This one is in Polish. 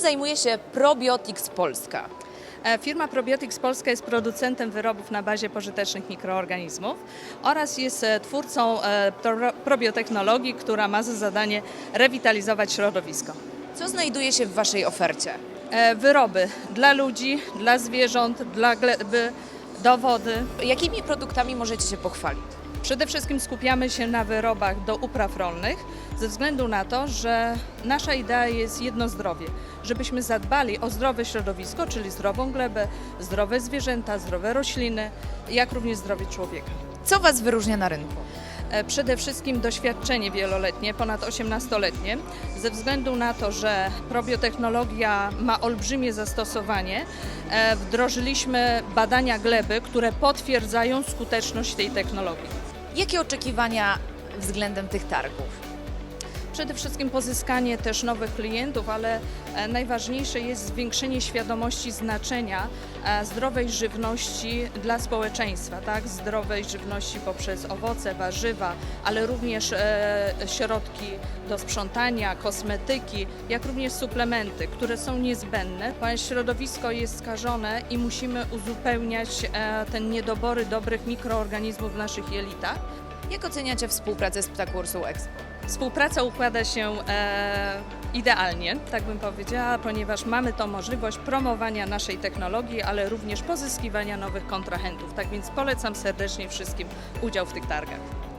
zajmuje się Probiotics Polska? E, Firma Probiotics Polska jest producentem wyrobów na bazie pożytecznych mikroorganizmów oraz jest e, twórcą e, pro- probiotechnologii, która ma za zadanie rewitalizować środowisko. Co znajduje się w Waszej ofercie? Wyroby dla ludzi, dla zwierząt, dla gleby, do wody. Jakimi produktami możecie się pochwalić? Przede wszystkim skupiamy się na wyrobach do upraw rolnych, ze względu na to, że nasza idea jest jedno zdrowie, żebyśmy zadbali o zdrowe środowisko, czyli zdrową glebę, zdrowe zwierzęta, zdrowe rośliny, jak również zdrowie człowieka. Co Was wyróżnia na rynku? E, Przede wszystkim doświadczenie wieloletnie, ponad 18-letnie, ze względu na to, że probiotechnologia ma olbrzymie zastosowanie, e, wdrożyliśmy badania gleby, które potwierdzają skuteczność tej technologii. Jakie oczekiwania względem tych targów? Przede wszystkim pozyskanie też nowych klientów, ale e, najważniejsze jest zwiększenie świadomości znaczenia e, zdrowej żywności dla społeczeństwa, tak? Zdrowej żywności poprzez owoce, warzywa, ale również e, środki do sprzątania, kosmetyki, jak również suplementy, które są niezbędne, ponieważ środowisko jest skażone i musimy uzupełniać e, te niedobory dobrych mikroorganizmów w naszych jelitach. Jak oceniacie współpracę z Ptakursą Expo? Współpraca układa się e, idealnie, tak bym powiedziała, ponieważ mamy tą możliwość promowania naszej technologii, ale również pozyskiwania nowych kontrahentów. Tak więc polecam serdecznie wszystkim udział w tych targach.